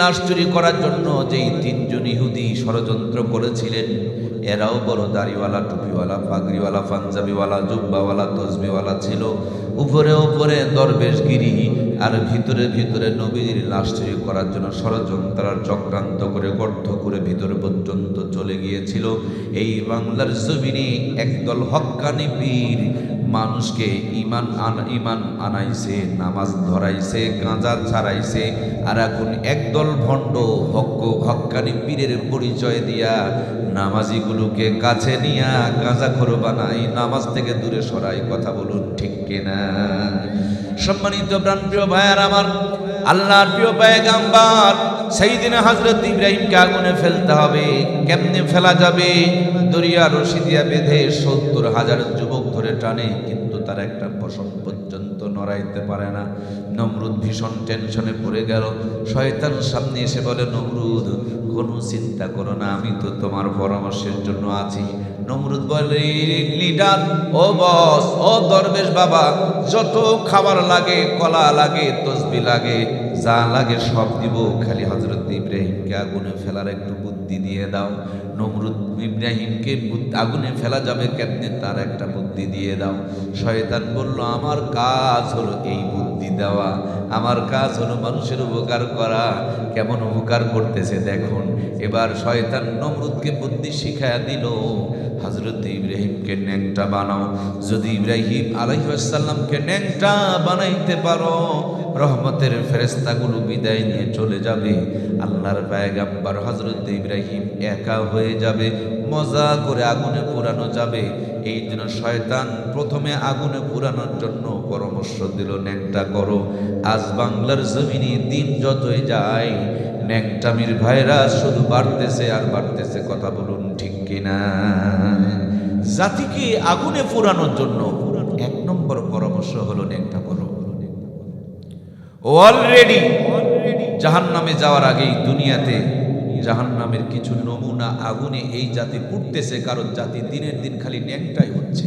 লাশ চুরি করার জন্য যেই তিনজন ইহুদি ষড়যন্ত্র করেছিলেন, এরাও বড় দাড়িওয়ালা, টুপিওয়ালা পাগড়িওয়ালা পাঞ্জাবিওয়ালা, জুব্বাওয়ালা, তসবিওয়ালা ছিল। উপরে উপরে দরবেশগিরি আর ভিতরে ভিতরে নবীজির লাশ চুরি করার জন্য ষড়যন্ত্রার চক্রান্ত করে গর্থ করে ভিতরে পর্যন্ত চলে গিয়েছিল। এই বাংলার জমিনে একদল হক্কানি পীর মানুষকে ইমান ইমান আনাইছে, নামাজ ধরাইছে, গাঁজা ছাড়াইছে, আর এখন একদল ভণ্ড হক্ক, হক্কানি পীরের পরিচয় দিয়া নামাজিগুলোকে কাছে নিয়া গাঁজা খোর বানাই নামাজ থেকে দূরে সরাই কথা বলুন ঠিক কিনা? সম্মানিত প্রাণপ্রিয় ভাইয়ার আমার, আল্লাহর প্রিয় পায়গাম্বার সেই দিনে হজরত ইব্রাহিমকে আগুনে ফেলতে হবে। কেমনে ফেলা যাবে? দরিয়া রশি দিয়া বেঁধে সত্তর হাজার যুবক ধরে টানে, কিন্তু তার একটা পশম পর্যন্ত নড়াইতে পারে না। নমরুদ ভীষণ টেনশনে পড়ে গেল। শয়তান সামনে এসে বলে, নমরুদ, কোনো চিন্তা করো না, আমি তো তোমার পরামর্শের জন্য আছি। নমরুদ বলে লিডার, ও বস, ও দরবেশ বাবা, যত খাবার লাগে, কলা লাগে, তসবি লাগে, যা লাগে সব দিব। খালি হজরত ইব্রাহিমকে আগুনে ফেলার একটু বুদ্ধি দিয়ে দাও। নমরুদ ইব্রাহিমকে আগুনে ফেলা যাবে কেমনে? তার একটা বুদ্ধি দিয়ে দাও। শয়তান বলল, আমার কাজ হলো এই বুদ্ধি দেওয়া। আমার কাজ হলো মানুষের উপকার করা। কেমন উপকার করতেছে দেখুন। এবার শয়তান নমরুদকে বুদ্ধি শিখায়া দিল। হজরত ইব্রাহিমকে ন্যাংটা বানাও। যদি ইব্রাহিম আলাইসাল্লামকে ন্যাংটা বানাইতে পারো, রহমতের ফেরেস্তাগুলো বিদায় নিয়ে চলে যাবে। আল্লাহর পায়গাম্বার হজরত ইব্রাহিম একা হয়ে যাবে, মজা করে আগুনে পুরানো যাবে। এই জন্য শয়তান প্রথমে আগুনে পুরানোর জন্য পরামর্শ দিল, ন্যাংটা করো। আজ বাংলার জমিনে দিন যতই যায় ন্যাংটামির ভাইরা শুধু বাড়তেছে আর বাড়তেছে, কথা বলুন ঠিক কিনা? জাতিকে আগুনে পুরানোর জন্য এক নম্বর পরামর্শ হলো, ন্যাংটা করো। অলরেডি জাহান নামে যাওয়ার আগেই দুনিয়াতে জাহান নামের কিছু নমুনা আগুনে এই জাতি পুড়তেছে, কারণ জাতি দিনের দিন খালি ন্যাংটাই হচ্ছে।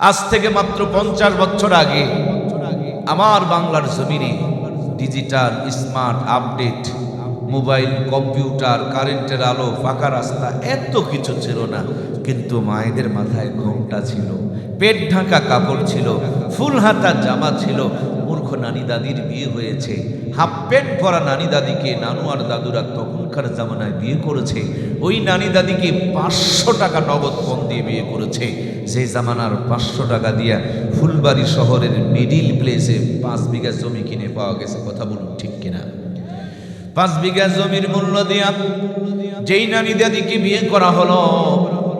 আজ থেকে মাত্র পঞ্চাশ বছর আগে আমার বাংলার জমিনে digital, smart, update, mobile, computer, কারেন্টের আলো পাকা রাস্তা, এত কিছু ছিল না, কিন্তু মায়েদের মাথায় ঘোমটা ছিল, পেট ঢাকা কাপড় ছিল, ফুল হাতা জামা ছিল মূর্খ নানি দাদির বিয়ে হয়েছে। হাফ প্যান্ট পরা নানি দাদিকে নানু আর দাদুরা তখনকার জামানায় বিয়ে করেছে। ওই নানি দাদিকে পাঁচশো টাকা নগদ পণ দিয়ে বিয়ে করেছে। যে জামানার পাঁচশো টাকা দিয়া ফুলবাড়ি শহরের মিডিল প্লেসে পাঁচ বিঘা জমি কিনে পাওয়া গেছে। কথা বলুন ঠিক কিনা? পাঁচ বিঘা জমির মূল্য দিয়া যেই নানি দাদিকে বিয়ে করা হলো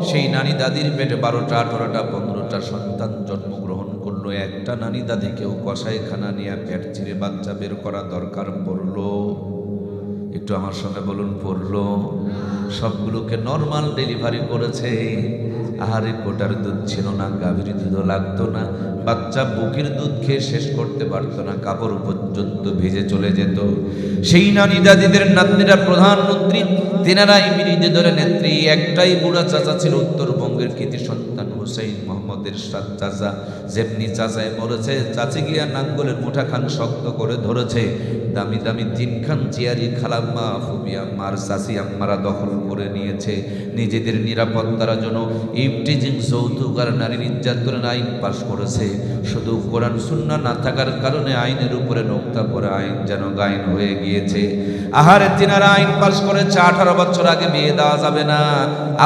সেই নানি দাদির পেটে বারোটা, আঠারোটা পনেরোটা সন্তান জন্মগ্রহণ করল। একটা নানি দাদিকেও কষাইখানা নিয়ে পেট চিরে বাচ্চা বের করা দরকার পড়ল। একটু আমার সঙ্গে বলুন, পড়ল। সবগুলোকে নর্মাল ডেলিভারি করেছে। আহারে কোটার দুধ ছিল না, গাভীর দুধও লাগতো না, বাচ্চা বুকের দুধ খেয়ে শেষ করতে পারত না, কাপড় পর্যন্ত ভেজে চলে যেত। সেই নানি দাদিদের নাতনিরা প্রধানমন্ত্রী তেনারাই বিরোধী ধরে নেত্রী, একটাই বুড়া চাচা ছিল উত্তরবঙ্গের কৃতি সন্তান। হুসাইন মোহাম্মদের সাত চাচা যেমনি চাচায় মরেছে, চাচি গিয়া নাঙ্গলের মুঠাখান শক্ত করে ধরেছে। দামি দামি তিনখান চেয়ারি খালাম্মা ফুবিয়া মার চাচি আম্মারা দখল করে নিয়েছে। নিজেদের নিরাপত্তার জন্য ইফটিজিং যৌতুক আর নারী নির্যাতনের আইন পাশ করেছে। শুধু কোরআন সুন্না না থাকার কারণে আইনের উপরে নোক্তা করে আইন যেন গায়ন হয়ে গিয়েছে। আহারে তিনারা আইন পাশ করেছে আঠারো বছর আগে, বিয়ে দেওয়া যাবে না।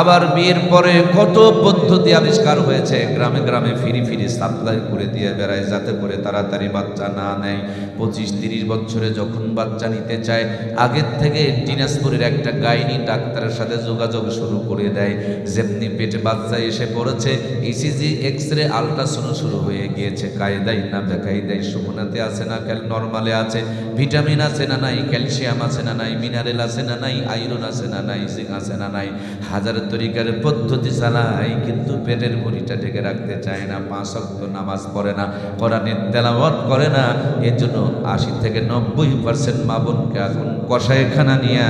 আবার বিয়ের পরে কত পদ্ধতি আবিষ্কার হয়েছে, গ্রামে গ্রামে ফিরি ফিরি সাপ্লাই করে দিয়ে বেড়ায়, যাতে করে তাড়াতাড়ি বাচ্চা না নেয়। পঁচিশ তিরিশ বছরে যখন বাচ্চা নিতে চায়, আগের থেকে দিনাজপুরের একটা গাইনি ডাক্তারের সাথে যোগাযোগ শুরু করে দেয়। যেমনি পেটে বাচ্চা এসে পড়েছে ইসিজি এক্স রে আলট্রাসাউন্ড শুরু হয়ে গিয়েছে। কায়দাই না বেকায়দাই সুমনাতে আছে না ক্যাল নর্মালে আছে। ভিটামিন আছে না নাই, ক্যালসিয়াম আছে না নাই, মিনারেল আছে না নাই, আয়রন আছে না নাই, জিঙ্ক আছে না নাই। হাজার তরিকার পদ্ধতি চালাই কিন্তু পেটের ভুঁড়িটা ঢেকে রাখতে চায় না, পাঁচ অক্ত নামাজ পড়ে না, কোরআনের তেলাওয়াত করে না এর জন্য আশি থেকে নব্বই পার্সেন্ট মা বোনকে এখন কষাইখানা নিয়ে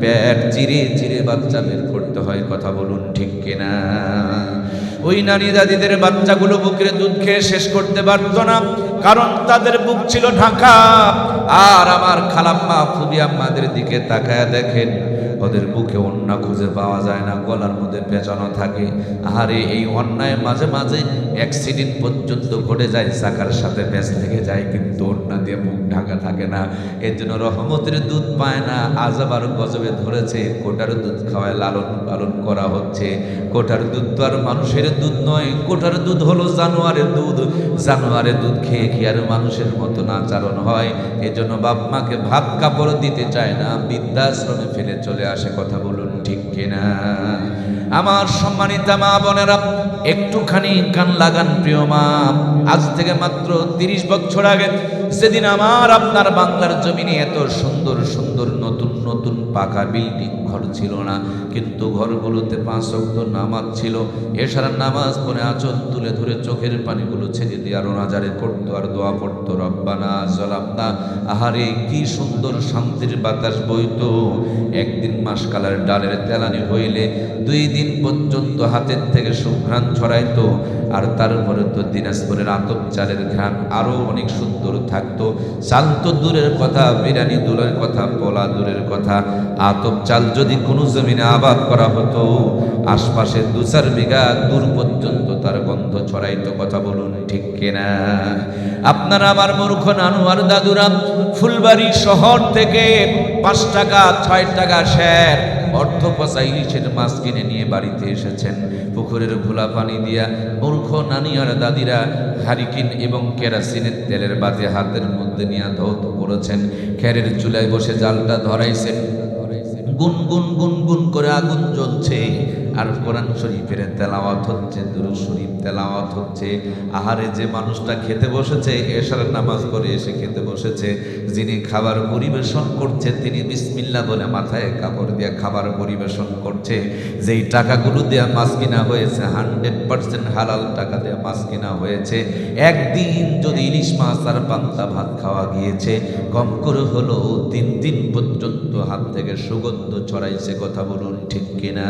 পেট চিরে চিরে বাচ্চা বের করতে হয়, কথা বলুন ঠিক কিনা? ওই নারী দাদিদের বাচ্চাগুলো বুকের দুধ খেয়ে শেষ করতে পারতো না, কারণ তাদের বুক ছিল ঢাকা। আর আমার খালাম্মা ফুবি আম্মাদের দিকে তাকায় দেখেন ওদের বুকে অন্যা খুঁজে পাওয়া যায় না, গলার মধ্যে পেঁচানো থাকে। আরে এই অন্যায় মাঝে মাঝে অ্যাক্সিডেন্ট পর্যন্ত ঘটে যায়, চাকার সাথে প্যাঁচ লেগে যায়, কিন্তু অন্যা দিয়ে মুখ ঢাকা থাকে না। এর জন্য রহমতের দুধ পায় না আজ আবার গজবে ধরেছে, কোটার দুধ খাওয়ায় লালন পালন করা হচ্ছে। কোটার দুধ তো আর মানুষের দুধ নয়, কোটার দুধ হলো জানোয়ারের দুধ। জানোয়ারের দুধ খেয়ে খেয়ে আর মানুষের মতো আচরণ হয়। এজন্য বাপ মাকে ভাত কাপড় দিতে চায় না, বৃদ্ধাশ্রমে ফেলে চলে আসে, কথা বলুন ঠিক কিনা? আমার সম্মানিতা মা বোনেরা, একটুখানি কান লাগান প্রিয় মা। আজ থেকে মাত্র তিরিশ বছর আগে সেদিন আমার আপনার বাংলার জমিনে এত সুন্দর সুন্দর, নতুন নতুন পাকা বিল্ডিং ঘর ছিল না, কিন্তু ঘরগুলোতে পাঁচ অক্ত নামাজ ছিল। এছাড়া নামাজ পড়ে আচল তুলে ধরে চোখের পানিগুলো ছেড়ে দিয়ে আরও নাজারে করতো আর দোয়া পড়তো, রব্বানা জলাবনা আহারে, কি সুন্দর শান্তির বাতাস বইতো। একদিন মাসকালার ডালের তেলানি হইলে দুই দিন পর্যন্ত হাতের থেকে সুঘ্রাণ ছড়াইতো, আর তারপরে তো দিনাজপুরের আতপ চালের ঘ্রাণ আরও অনেক সুন্দর থাকতো। চাল তো দূরের কথা, বিরিয়ানি দূরের কথা, পোলা দূরের কথা। আতপ চাল যদি কোনো জমিনে আবাদ করা হতো, আশপাশে দু চার বিঘা দূর পর্যন্ত তার গন্ধ ছড়াইতো কথা বলুন ঠিক কিনা? আপনারা আমার মূর্খ নানু আর দাদুরা, ফুলবাড়ি শহর থেকে পাঁচ টাকা, ছয় টাকা শের অর্থ পচা ইলিশের মাছ কিনে নিয়ে বাড়িতে এসেছেন। পুকুরের ঘোলা পানি দিয়া মূর্খ নানি আর দাদিরা হারিকিন এবং কেরাসিনের তেলের বাজে হাতের মধ্যে নিয়ে ধৌত করেছেন। খেরের চুলায় বসে জালটা ধরাইছেন। গুন গুন গুন গুন করে আগুন জ্বলছে। আর কোরআন শরীফের তেলাওয়াত হচ্ছে দুরু শরীফ তেলাওয়াত হচ্ছে। আহারে যে মানুষটা খেতে বসেছে, এশার নামাজ করে এসে খেতে বসেছে, যিনি খাবার পরিবেশন করছে, তিনি বিসমিল্লা বলে মাথায় কাপড় দিয়ে খাবার পরিবেশন করছে। যেই টাকাগুলো দেওয়া মাছ কিনা হয়েছে, হান্ড্রেড পার্সেন্ট হালাল টাকা দেওয়া মাছ কিনা হয়েছে। একদিন যদি ইলিশ মাছ আর পান্তা ভাত খাওয়া গিয়েছে, কম করে হলো তিন দিন পর্যন্ত হাত থেকে সুগন্ধ ছড়াইছে, কথা বলুন ঠিক কিনা?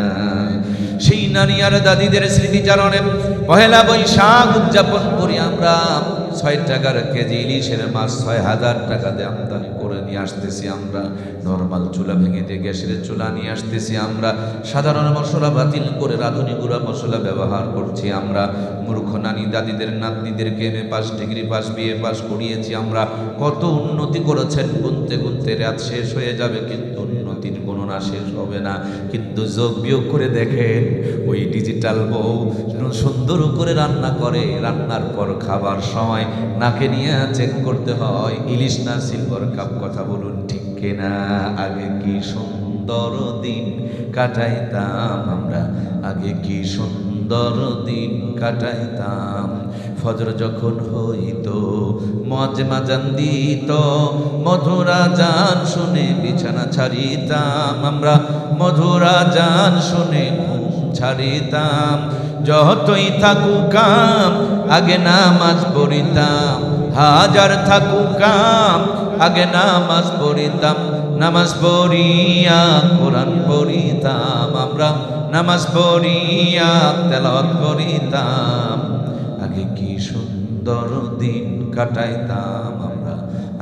সেই নারী আর দাদিদের স্মৃতিচারণে পহেলা বৈশাখ উদযাপন করি আমরা। ছয় টাকার কেজি ইলিশের মাছ ছয় হাজার টাকা দিয়ে আমদানি করে নিয়ে আসতেছি আমরা। নর্মাল চুলা ভেঙে দিয়ে গ্যাসের চুলা নিয়ে আসতেছি আমরা। সাধারণ মশলা বাতিল করে রাঁধুনি গুঁড়া মশলা ব্যবহার করছি আমরা। মূর্খ নানি দাদিদের নাতনিদেরকে এনে পাস ডিগ্রি পাস বিয়ে পাস করিয়েছি আমরা। কত উন্নতি করেছেন, গুনতে গুনতে রাত শেষ হয়ে যাবে, কিন্তু গণনা শেষ হবে না। কিন্তু যোগ বিয়োগ করে দেখেন, ওই ডিজিটাল বউ সুন্দর করে রান্না করে। রান্নার পর খাবার সময় নাকে নিয়ে চেক করতে হয়, ইলিশ না সিলভার কাপ কথা বলুন ঠিক কেনা? আগে কি সুন্দর দিন কাটাইতাম আমরা? আগে কি সুন্দর দিন কাটাইতাম। ফজর যখন হইতো, মজ মাজান দিত, মধুরা জান শুনে বিছানা ছাড়িতাম। আমরা মধুরা জান শুনে ছাড়িতাম। যতই থাকুক কাম আগে নামাজ পড়িতাম। হাজার থাকুক কাম আগে নামাজ পড়িতাম। নামাজ পড়িয়া কোরআন পড়িতাম। আমরা নামাজ পড়িয়া, তেলাওয়াত করিতাম। আগে কি সুন্দর দিন কাটাইতাম আমরা?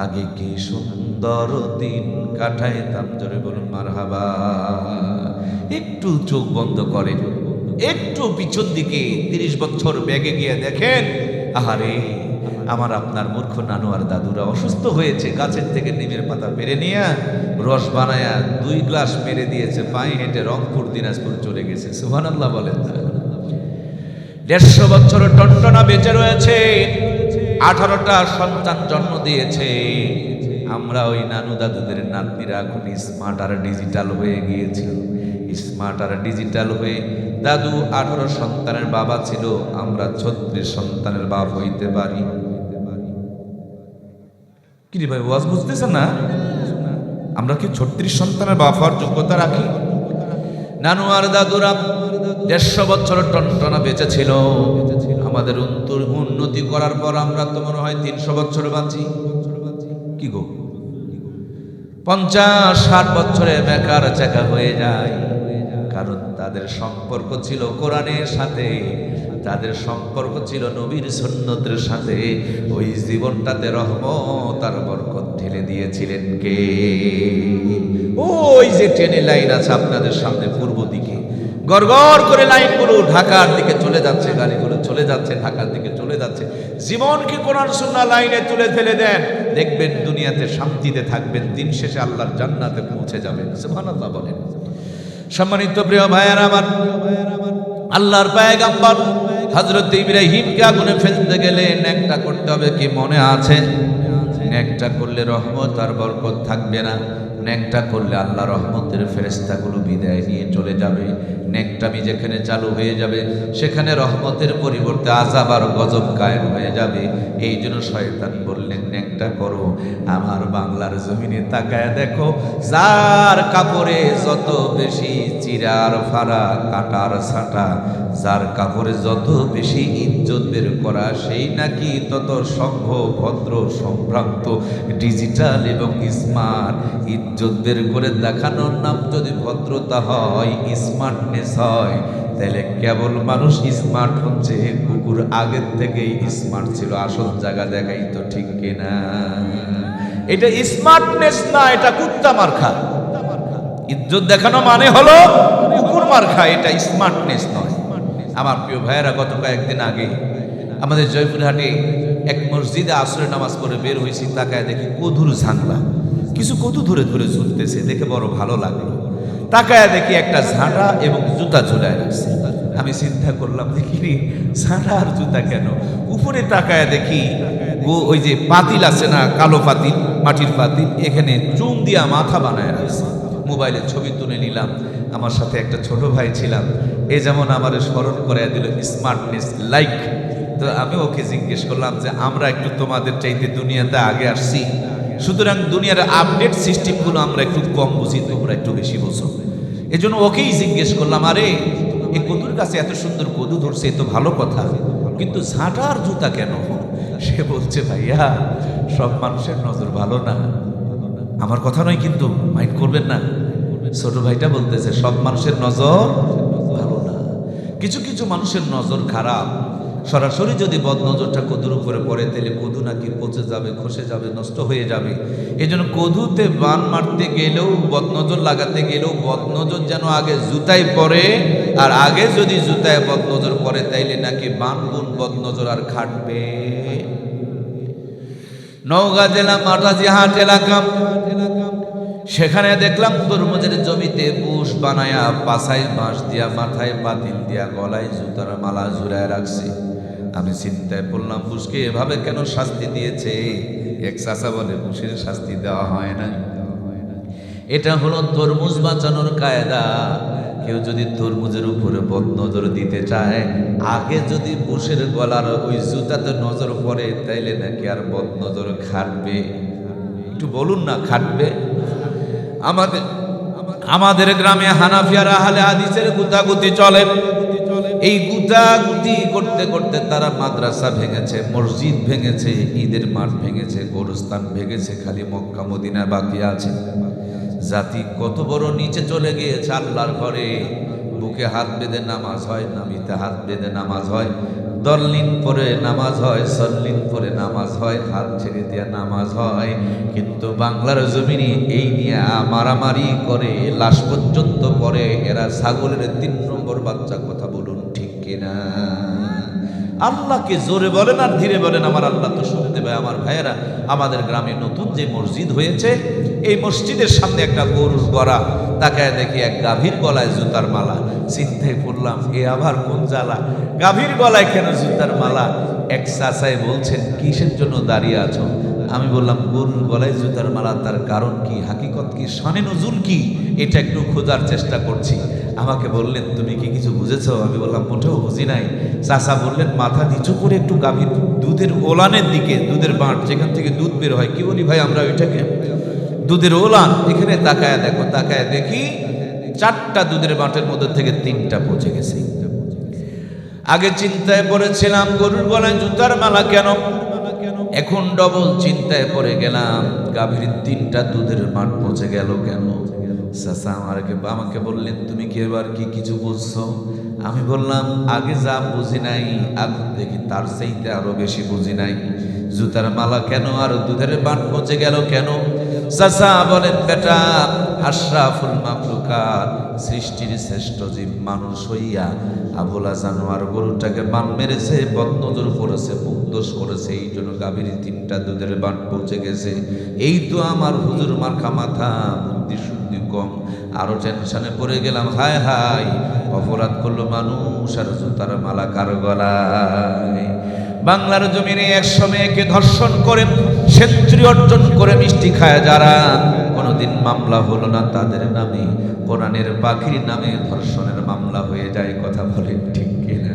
আগে কি সুন্দর দিন কাটাইতাম? জোরে বলুন মার হাবা একটু চোখ বন্ধ করে একটু পিছন দিকে তিরিশ বছর ব্যাগে গিয়ে দেখেন, আহারে, আমার আপনার মূর্খ নানু আর দাদুরা অসুস্থ হয়েছে, গাছের থেকে নিমের পাতা পেরে নিয়ে রস বানায়া দুই গ্লাস মেরে দিয়েছে, পায়ে হেঁটে রংপুর, দিনাজপুর চলে গেছে। সুহান আল্লাহ বলেন। দেড়শো বছর টন্টনা বেঁচে রয়েছে, আঠারোটা সন্তান জন্ম দিয়েছে। আমরা ওই নানু দাদুদের নাতনিরা এখন স্মার্ট আর ডিজিটাল হয়ে গিয়েছিল স্মার্ট আর ডিজিটাল হয়ে দাদু আঠারো সন্তানের বাবা ছিল, আমরা ছত্রিশ সন্তানের বাপ হইতে পারি। কি ভাই, ওয়াজ বুঝতেছে না? আমরা কি ছত্রিশ সন্তানের বাপ হওয়ার যোগ্যতা রাখি? নানু আর দাদুরা দেড়শো বছর টনটনা বেঁচে ছিল আমাদের উন্নত- করার পর আমরা তো মনে হয় তিনশো বছর বাঁচি। কি গো? পঞ্চাশ ষাট বছরে বেকার চাকা হয়ে যায়। কারণ তাদের সম্পর্ক ছিল কোরআনের সাথে। তাদের সম্পর্ক ছিল নবীর সন্ন্যতের সাথে। ওই জীবনটাতে রহমত আর বরকত ঢেলে দিয়েছিলেন কে? ওই যে ট্রেনে লাইন আছে আপনাদের সামনে পূর্ব দিকে। গড়গড় করে লাইনগুলো ঢাকার দিকে চলে যাচ্ছে, গাড়িগুলো চলে যাচ্ছে, ঢাকার দিকে চলে যাচ্ছে। জীবনকে কোরআন সুন্নাহ লাইনে তুলে ফেলে দেন। দেখবেন দুনিয়াতে শান্তিতে থাকবেন, দিন শেষে আল্লাহর জান্নাতে পৌঁছে যাবেন। সুবহানাল্লাহ বলেন। সম্মানিত প্রিয় ভাইয়ার আমার, আল্লাহর পায়গাম্বর, হযরত ইব্রাহিমকে আগুনে ফেলতে গেলে নেকটা করতে হবে কি মনে আছে? নেকটা করলে রহমত আর বরকত থাকবে না। নেকটা করলে আল্লাহ রহমতের ফেরেস্তাগুলো বিদায় নিয়ে চলে যাবে। নেকটামি যেখানে চালু হয়ে যাবে, সেখানে রহমতের পরিবর্তে আজাব আর গজব কায়েম হয়ে যাবে। এই জন্য শয়তান বললেন, নেকটা করো। আমার বাংলার জমিনে তাকায় দেখো, যার কাপড়ে যত বেশি চিরার ফাড়া, কাটার ছাটা, যার কাপড়ে যত বেশি ইজ্জত বের করা, সেই নাকি তত সংঘ ভদ্র সম্ভ্রান্ত, ডিজিটাল এবং স্মার্ট বের করে দেখানোর নাম যদি ভদ্রতা হয় স্মার্টনেস হয়, তাহলে কেবল মানুষ স্মার্ট হচ্ছে, কুকুর আগের থেকেই স্মার্ট ছিল, আসল জায়গা দেখাই তো ঠিক কিনা। এটা স্মার্টনেস না, এটা কুত্তা মার্খা। ইজ্জত দেখানো মানে হলো কুকুর মার্খা, এটা স্মার্টনেস নয়। আমার প্রিয় ভাইয়েরা, গত কয়েকদিন আগে আমাদের জয়পুরহাটে এক মসজিদে আসরে নামাজ পড়ে বের হয়েছি, তাকায় দেখি কধুর ঝাংলা। কিছু কদু ধরে ধরে ঝুলতেছে দেখে বড় ভালো লাগল তাকায় দেখি একটা ঝাঁটা এবং জুতা ঝুলায় রাখছে। আমি চিন্তা করলাম, দেখি ঝাঁটা আর জুতা কেন? উপরে তাকায় দেখি ও ওই যে পাতিল আছে না, কালো পাতিল, মাটির পাতিল, এখানে চুন দিয়া মাথা বানায় রাখছে। মোবাইলে ছবি তুলে নিলাম, আমার সাথে একটা ছোট ভাই ছিলাম। এ যেমন আমার স্মরণ করে দিল, স্মার্টনেস লাইক। তো আমি ওকে জিজ্ঞেস করলাম যে, আমরা একটু তোমাদের চাইতে দুনিয়াতে আগে আসছি। সুতরাং দুনিয়ার আপডেট সিস্টেমগুলো আমরা একটু কম বুঝি, তোমরা একটু বেশি বোঝো। এই জন্য ওকেই জিজ্ঞেস করলাম, আরে এই কদুর কাছে এত সুন্দর কদু ধরছে, এ তো ভালো কথা। কিন্তু ঝাঁটার জুতা কেন? সে বলছে, ভাইয়া, সব মানুষের নজর ভালো না। আমার কথা নয় কিন্তু, মাইন্ড করবেন না। ছোট ভাইটা বলতেছে, সব মানুষের নজর ভালো না। কিছু কিছু মানুষের নজর খারাপ। সরাসরি যদি বদ নজরটা কদুর উপরে পড়ে, তাহলে কদু নাকি পচে যাবে, খসে যাবে, নষ্ট হয়ে যাবে। এই জন্য কদুতে বান মারতে গেলেও, বদনজর লাগাতে গেলেও বদনজর যেন আগে জুতায় পরে আর আগে যদি জুতায় বদনজর পরে তাইলে নাকি বান বুন বদনজর আর খাটবে। নওগাঁ জেলা মাটাজি হাট এলাকা। সেখানে দেখলাম তরমুজের জমিতে বুশ বানায়া, পাছায় বাঁশ দিয়া, মাথায় পাতিল দিয়া, গলায় জুতার মালা জুড়ায় রাখছে। আমি চিন্তায় পড়লাম বুশকে এভাবে কেন শাস্তি দিয়েছে? এক চাষা বলে বুশের শাস্তি দেওয়া হয় না এটা হলো তরমুজ বাঁচানোর কায়দা। কেউ যদি তরমুজের উপরে বদ নজর দিতে চায়, আগে যদি বুশের গলার ওই জুতাতে নজর পড়ে, তাইলে নাকি আর বদ নজর খাটবে। একটু বলুন না, খাটবে? আমাদের আমাদের গ্রামে হানাফিয়ার আহলে হাদিসের গুতাগুতি চলে। এই গুতাগুতি করতে করতে তারা মাদ্রাসা ভেঙেছে, মসজিদ ভেঙেছে, ঈদের মাঠ ভেঙেছে, গোরস্থান ভেঙেছে, খালি মক্কা, মদিনা বাকি আছে। জাতি কত বড় নিচে চলে গিয়েছে আল্লাহর ঘরে। বুকে হাত বেঁধে নামাজ হয় নামিতে হাত বেঁধে নামাজ হয়। দল্লিন পরে নামাজ হয়, সল্লিন পরে নামাজ হয়, হাত ছেড়ে দিয়ে নামাজ হয়। কিন্তু বাংলার জমিনে এই নিয়ে মারামারি করে, লাশ পর্যন্ত পরে এরা ছাগলের তিন নম্বর বাচ্চা কথা ঠিক কিনা? আল্লাহকে জোরে বলেন আর ধীরে বলেন, আমার আল্লাহ তো শুনতে পায়, আমার ভাইয়েরা, আমাদের গ্রামে নতুন যে মসজিদ হয়েছে, এই মসজিদের সামনে একটা গরুর গড়া, তাকায় দেখি এক গাভীর গলায় জুতার মালা। চিন্তায় পড়লাম, এ আবার কোন জ্বালা? গাভীর গলায় কেন জুতার মালা? এক চাচাই বলছেন, কিসের জন্য দাঁড়িয়ে আছো? আমি বললাম, গরুর গলায় জুতার মালা, তার কারণ কি? হাকিকত কি? শানে নজুল কি? এটা একটু খোঁজার চেষ্টা করছি। আমাকে বললেন, তুমি কি কিছু বুঝেছ? আমি বললাম, মোটেও বুঝি নাই। চাচা বললেন, মাথা নিচু করে একটু গাভীর দুধের ওলানের দিকে, দুধের বাঁট, যেখান থেকে দুধ বের হয়, কি বলি ভাই আমরা ওইটাকে? দুধের ওলান, এখানে তাকায় দেখো, তাকায় দেখি চারটা দুধের বাঁটের মধ্যে থেকে তিনটা পচে গেছে। আগে চিন্তায় পড়েছিলাম, গরুর গলায় জুতার মালা কেন এখন ডবল চিন্তায় পড়ে গেলাম, গাভীর তিনটা দুধের মাঠ পচে গেল কেন? চাচা আমাকে আমাকে বললেন, তুমি কি এবার কি কিছু বুঝছ আমি বললাম, আগে যা বুঝি নাই এখন দেখি তার সেইতে আরও বেশি বুঝি নাই। জুতার মালা কেন আর দুধের বাট পচে গেল কেন? চাচা বলেন, বেটা, আশরাফুল মাকলুকাত সৃষ্টির শ্রেষ্ঠ জীব মানুষ হইয়া আবুলা জানোয়ার গরুটাকে বান মেরেছে, বদনজর করেছে মুগ্ধস করেছে, এই জন্য গাভীর তিনটা দুধের বান পৌঁছে গেছে। এই তো আমার হুজুর মার্কা মাথা, বুদ্ধি শুদ্ধি কম, আরও টেনশনে পড়ে গেলাম, হায় হায়, অপরাধ করল মানুষ আর জুতার মালা কারও গলায়? বাংলার জমিনে একশো মেয়েকে ধর্ষণ করে সেঞ্চুরি অর্জন করে মিষ্টি খায় যারা। কোনোদিন মামলা হলো না তাদের নামে। কোরআনের পাখির নামে ধর্ষণের মামলা হয়ে যায়, কথা বলেন ঠিক কিনা?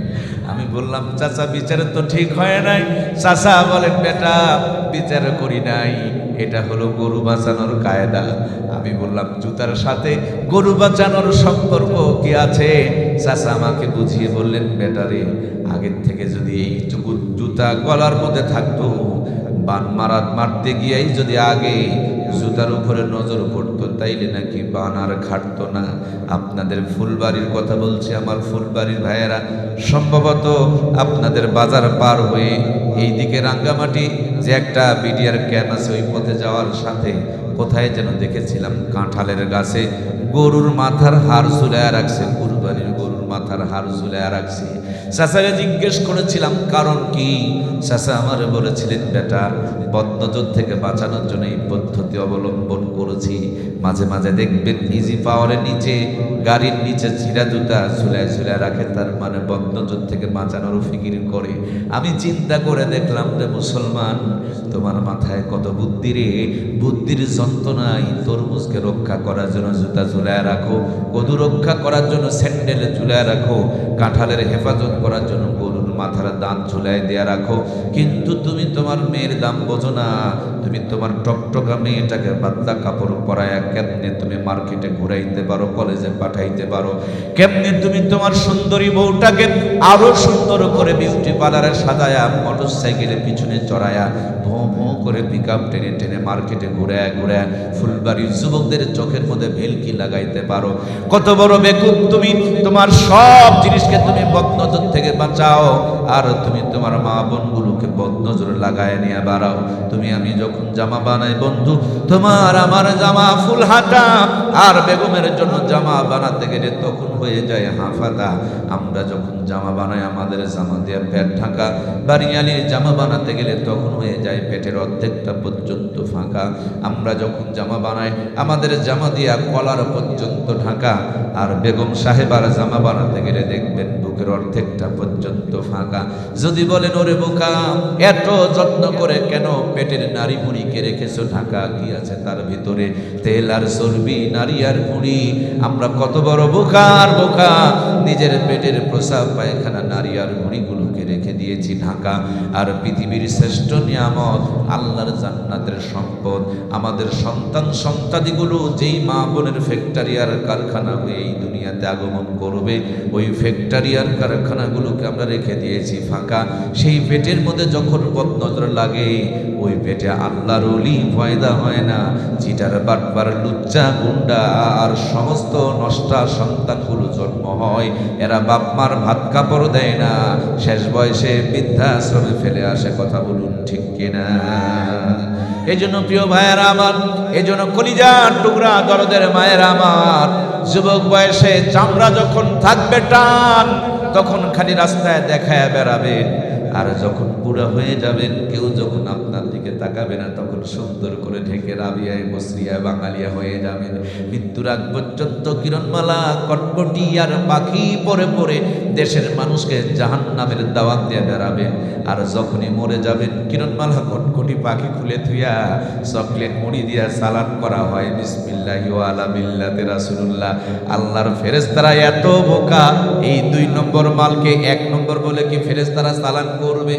আমি বললাম, চাচা, বিচার তো ঠিক হয় নাই। চাচা বলেন, বেটা, বিচার করি নাই। এটা হলো গরু বাঁচানোর কায়দা। আমি বললাম, জুতার সাথে গরু বাঁচানোর সম্পর্ক কি আছে? চাচা আমাকে বুঝিয়ে বললেন বেটারে আগের থেকে যদি এই জুতা গলার মধ্যে থাকতো বান মারাত মারতে গিয়েই যদি আগে জুতার উপরে নজর পড়তো, তাইলে নাকি বান আর খাটতো না। আপনাদের ফুলবাড়ির কথা বলছি আমার ফুলবাড়ির ভাইয়েরা। সম্ভবত আপনাদের বাজার পার হয়ে এইদিকে রাঙ্গামাটি যে একটা বিডিআর ক্যাম্প আছে, ওই পথে যাওয়ার সাথে কোথায় যেন দেখেছিলাম কাঁঠালের গাছে। গরুর মাথার হার ঝুলায় রাখছে গরুর মাথার হার ঝুলায় রাখছে। চাচাকে জিজ্ঞেস করেছিলাম, কারণ কি? চাচা আমার বলেছিলেন, বেটা, বদনজর থেকে বাঁচানোর জন্য এই পদ্ধতি অবলম্বন করেছি। মাঝে মাঝে দেখবেন ইজি পাওয়ারের নিচে, গাড়ির নিচে চিরা জুতা ঝুলায় ঝুলায় রাখে, তার মানে বদনজর থেকে বাঁচানোর ফিকির করে। আমি চিন্তা করে দেখলাম যে, মুসলমান, তোমার মাথায় কত বুদ্ধি রে? বুদ্ধির যন্ত্রণায় তরমুজকে রক্ষা করার জন্য জুতা ঝুলায় রাখো। কদু রক্ষা করার জন্য স্যান্ডেল ঝুলায় রাখো। কাঁঠালের হেফাজত করার জন্য গরুর মাথার দাঁত ঝুলায় দেয়া রাখো। কিন্তু তুমি তোমার মেয়ের দাম বোঝো না। তুমি তোমার টকটকা মেয়েটাকে বাদ্দা কাপড় পরায়া কেমনে তুমি মার্কেটে ঘুরাইতে পারো, কলেজে পাঠাইতে পারো? কেমনে তুমি তোমার সুন্দরী বউটাকে আরও সুন্দর করে বিউটি পার্লারে সাজায়া মোটর সাইকেলে পিছনে চড়ায়া ভোঁ করে পিক আপ টেনে টেনে মার্কেটে ঘুরায় ঘুরায় ফুলবাড়ির যুবকদের চোখের মধ্যে ভেলকি লাগাইতে পারো। কত বড় বেকুব তুমি, তোমার সব জিনিসকে তুমি বদনজর থেকে বাঁচাও, আর তুমি তোমার মা বোনগুলোকে বদনজর লাগায় নিয়ে বাড়াও। তুমি আমি যখন জামা বানাই, বন্ধু, তোমার আমার জামা ফুল হাতা, আর বেগমের জন্য জামা বানাতে গেলে তখন হয়ে যায় হাফাতা। আমরা যখন জামা বানাই, আমাদের জামা দিয়ে পেট ঢাকা। বাড়িয়ালির জামা বানাতে গেলে তখন হয়ে যায় পেটের অর্ধেকটা পর্যন্ত ফাঁকা। আমরা যখন জামা বানাই, আমাদের জামা দিয়া কলার পর্যন্ত ঢাকা। আর বেগম সাহেবার জামা বানাতে গেলে দেখবেন বুকের অর্ধেকটা পর্যন্ত ফাঁকা। যদি বলেন, ওরে বোকা, এত যত্ন করে কেন পেটের নারী ভুঁড়িকে রেখেছো? ঢাকা কি আছে তার ভিতরে? তেল আর চর্বি নারী আর ভুঁড়ি। আমরা কত বড় বোকা আর বোকা। নিজের পেটের প্রসাব পায়খানা নারী আর ভুঁড়িগুলোকে রেখে দিয়েছি ঢাকা। আর পৃথিবীর শ্রেষ্ঠ নিয়ামত আল্লাহর জান্নাতের সম্পদ। আমাদের সন্তান সন্তাদিগুলো যেই মা বোনের ফ্যাক্টরি আর কারখানা হয়ে এই দুনিয়াতে আগমন করবে, ওই ফ্যাক্টরি আর কারখানাগুলোকে আমরা রেখে দিয়েছি ফাঁকা। সেই পেটের মধ্যে যখন বদনজর লাগে ওই পেটে আল্লাহর অলি ফয়দা হয় না চিটার বাটবার লুচ্চা, গুন্ডা আর সমস্ত নষ্টা সন্তানগুলো জন্ম হয়। এরা বাপ মার ভাত কাপড় দেয় না, শেষ বয়সে বৃদ্ধাশ্রমে ফেলে আসে, কথা বলুন ঠিক কিনা? এই জন্য প্রিয় ভাইয়েরা আমার এই জন্য কলিজার টুকরা দরদের মায়ের আমার, যুবক বয়সে চামড়া যখন থাকবে টান, তখন খালি রাস্তায় দেখায় বেড়াবেন। আর যখন বুড়া হয়ে যাবেন, কেউ যখন আপনার তাকাবে না, তখন সুন্দর করে ঢেকে রাবিয়ায়, বসরিয়ায়, বাঙালিয়া হয়ে যাবেন মৃত্যুর আগ পর্যন্ত কিরণমালা, কটকটি আর পাখি পরে পরে দেশের মানুষকে জাহান নামের দাওয়াত দিয়ে বেড়াবেন আর যখনই মরে যাবেন, কিরণমালা, কটকটি পাখি খুলে থুইয়া চকলেট মুড়ি দিয়া সালাদ করা হয়। বিসমিল্লাহি আলা মিল্লাতে রাসূলুল্লাহ। আল্লাহর ফেরেশতারা এত বোকা, এই দুই নম্বর মালকে এক নম্বর বলে কি ফেরেশতারা সালাম করবে?